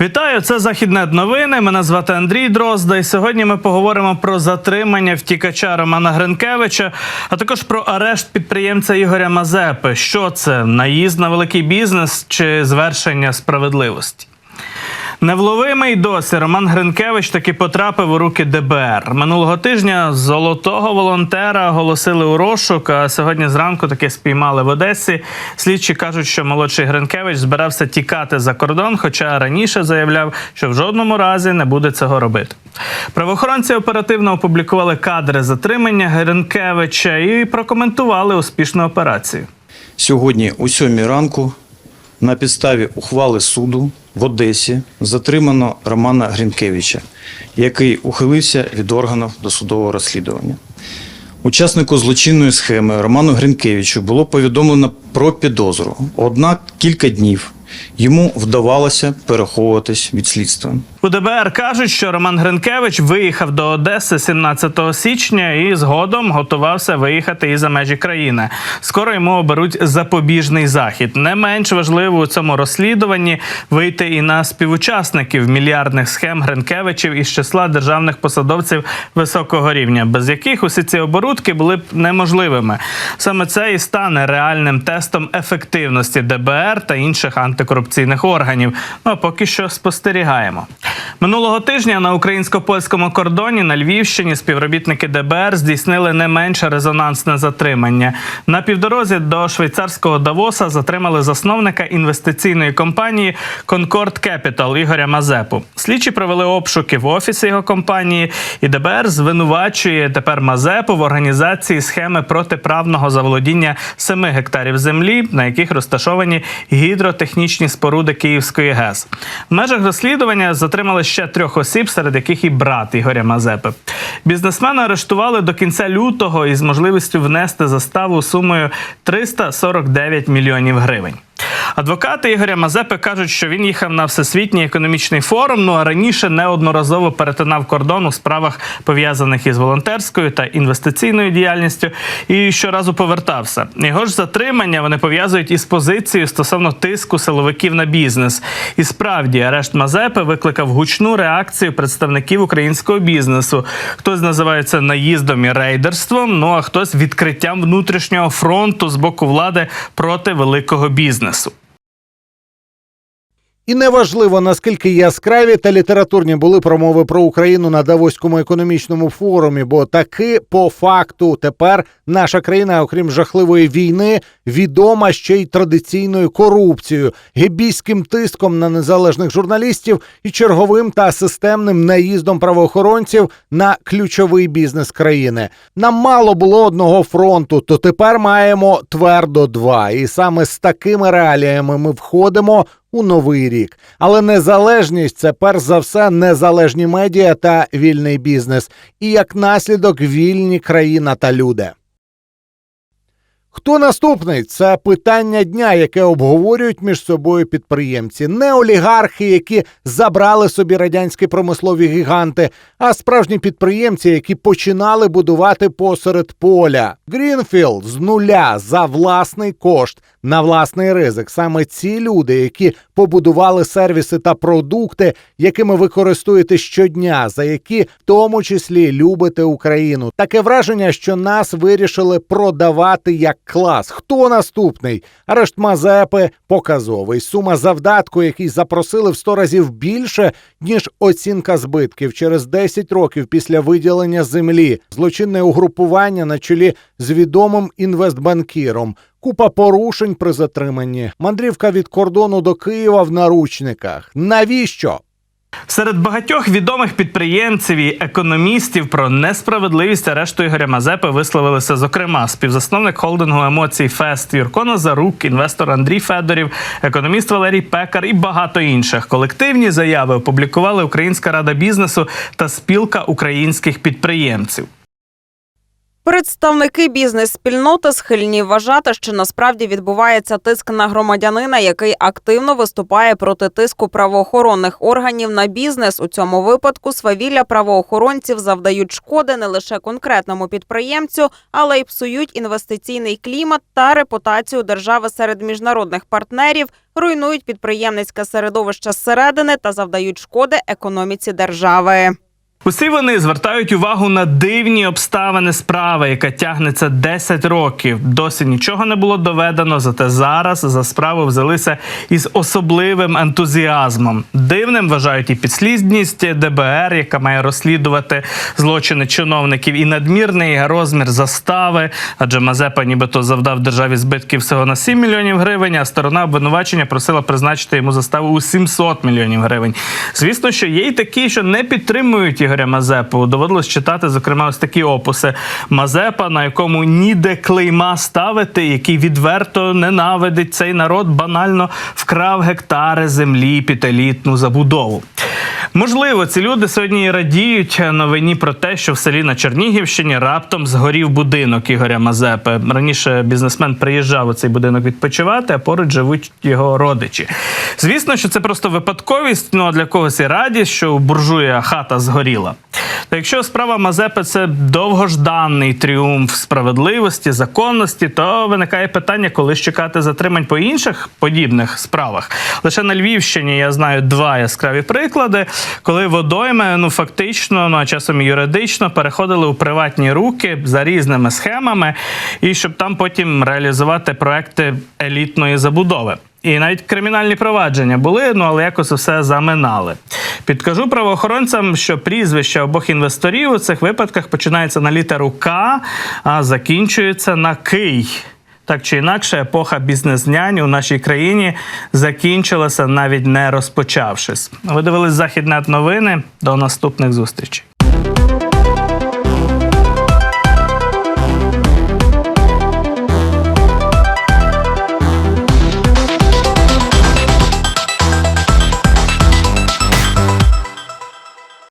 Вітаю, це західне новини. Мене звати Андрій Дрозда. І сьогодні ми поговоримо про затримання втікача Романа Гринкевича, а також про арешт підприємця Ігоря Мазепи. Що це наїзд на великий бізнес чи звершення справедливості? Невловимий досі Роман Гринкевич таки потрапив у руки ДБР. Минулого тижня золотого волонтера оголосили у розшук, а сьогодні зранку таки спіймали в Одесі. Слідчі кажуть, що молодший Гринкевич збирався тікати за кордон, хоча раніше заявляв, що в жодному разі не буде цього робити. Правоохоронці оперативно опублікували кадри затримання Гринкевича і прокоментували успішну операцію. Сьогодні о 7 ранку на підставі ухвали суду в Одесі затримано Романа Грінкевича, який ухилився від органів досудового розслідування. Учаснику злочинної схеми Роману Гринкевичу було повідомлено про підозру. Однак кілька днів йому вдавалося переховуватись від слідства. У ДБР кажуть, що Роман Гринкевич виїхав до Одеси 17 січня і згодом готувався виїхати і за межі країни. Скоро йому оберуть запобіжний захід. Не менш важливо у цьому розслідуванні вийти і на співучасників мільярдних схем Гринкевичів із числа державних посадовців високого рівня, без яких усі ці оборудки були б неможливими. Саме це і стане реальним тестом ефективності ДБР та інших антикорупційних органів. Ну а поки що спостерігаємо. Минулого тижня на українсько-польському кордоні на Львівщині співробітники ДБР здійснили не менше резонансне затримання. На півдорозі до швейцарського Давоса затримали засновника інвестиційної компанії Concord Capital Ігоря Мазепу. Слідчі провели обшуки в офісі його компанії, і ДБР звинувачує тепер Мазепу в організації схеми протиправного заволодіння 7 гектарів землі, на яких розташовані гідротехнічні споруди Київської ГЕС. В межах розслідування затримали ще трьох осіб, серед яких і брат Ігоря Мазепи. Бізнесмена арештували до кінця лютого із можливістю внести заставу сумою 349 мільйонів гривень. Адвокати Ігоря Мазепи кажуть, що він їхав на всесвітній економічний форум. Ну а раніше неодноразово перетинав кордон у справах пов'язаних із волонтерською та інвестиційною діяльністю, і щоразу повертався. Його ж затримання вони пов'язують із позицією стосовно тиску силовиків на бізнес. І справді арешт Мазепи викликав гучну реакцію представників українського бізнесу. Хтось називає це наїздом і рейдерством. Ну а хтось відкриттям внутрішнього фронту з боку влади проти великого бізнесу. І неважливо, наскільки яскраві та літературні були промови про Україну на Давоському економічному форумі, бо таки по факту тепер наша країна, окрім жахливої війни, відома ще й традиційною корупцією, гебійським тиском на незалежних журналістів і черговим та системним наїздом правоохоронців на ключовий бізнес країни. Нам мало було одного фронту, то тепер маємо твердо два. І саме з такими реаліями ми входимо у новий рік. Але незалежність це перш за все незалежні медіа та вільний бізнес, і як наслідок вільні країна та люди. Хто наступний? Це питання дня, яке обговорюють між собою підприємці, не олігархи, які забрали собі радянські промислові гіганти, а справжні підприємці, які починали будувати посеред поля. Грінфілд з нуля за власний кошт на власний ризик. Саме ці люди, які побудували сервіси та продукти, якими ви користуєте щодня, за які в тому числі любите Україну. Таке враження, що нас вирішили продавати як клас. Хто наступний? Арешт Мазепи показовий. Сума завдатку, який запросили в 100 разів більше, ніж оцінка збитків через 10 років після виділення землі, злочинне угрупування на чолі з відомим інвестбанкіром. Купа порушень при затриманні, мандрівка від кордону до Києва в наручниках. Навіщо? Серед багатьох відомих підприємців і економістів про несправедливість арешту Ігоря Мазепи висловилися, зокрема, співзасновник холдингу емоцій Фест Юрко Назарук, інвестор Андрій Федорів, економіст Валерій Пекар і багато інших. Колективні заяви опублікували Українська рада бізнесу та спілка українських підприємців. Представники бізнес-спільноти схильні вважати, що насправді відбувається тиск на громадянина, який активно виступає проти тиску правоохоронних органів на бізнес. У цьому випадку свавілля правоохоронців завдають шкоди не лише конкретному підприємцю, але й псують інвестиційний клімат та репутацію держави серед міжнародних партнерів, руйнують підприємницьке середовище зсередини та завдають шкоди економіці держави. Усі вони звертають увагу на дивні обставини справи, яка тягнеться 10 років. Досі нічого не було доведено, зате зараз за справу взялися із особливим ентузіазмом. Дивним вважають і підслідність ДБР, яка має розслідувати злочини чиновників, і надмірний розмір застави. Адже Мазепа, нібито завдав державі збитків всього на 7 мільйонів гривень, а сторона обвинувачення просила призначити йому заставу у 700 мільйонів гривень. Звісно, що є й такі, що не підтримують Ігоря Мазепу. Доводилось читати, зокрема, ось такі описи Мазепа, на якому ніде клейма ставити, який відверто ненавидить цей народ, банально вкрав гектари землі під елітну забудову. Можливо, ці люди сьогодні і радіють новині про те, що в селі на Чернігівщині раптом згорів будинок Ігоря Мазепи. Раніше бізнесмен приїжджав у цей будинок відпочивати, а поруч живуть його родичі. Звісно, що це просто випадковість, ну а для когось і радість, що у буржуя хата згоріла. Та якщо справа Мазепи це довгожданий тріумф справедливості, законності, то виникає питання, коли ж чекати затримань по інших подібних справах. Лише на Львівщині я знаю два яскраві приклади, коли водойми ну фактично, ну а часом і юридично переходили у приватні руки за різними схемами, і щоб там потім реалізувати проекти елітної забудови. І навіть кримінальні провадження були, ну але якось все заминали. Підкажу правоохоронцям, що прізвище обох інвесторів у цих випадках починається на літеру К, а закінчується на Кий. Так чи інакше, епоха бізнес-нянь у нашій країні закінчилася навіть не розпочавшись. Ви дивились західне новини. До наступних зустрічей.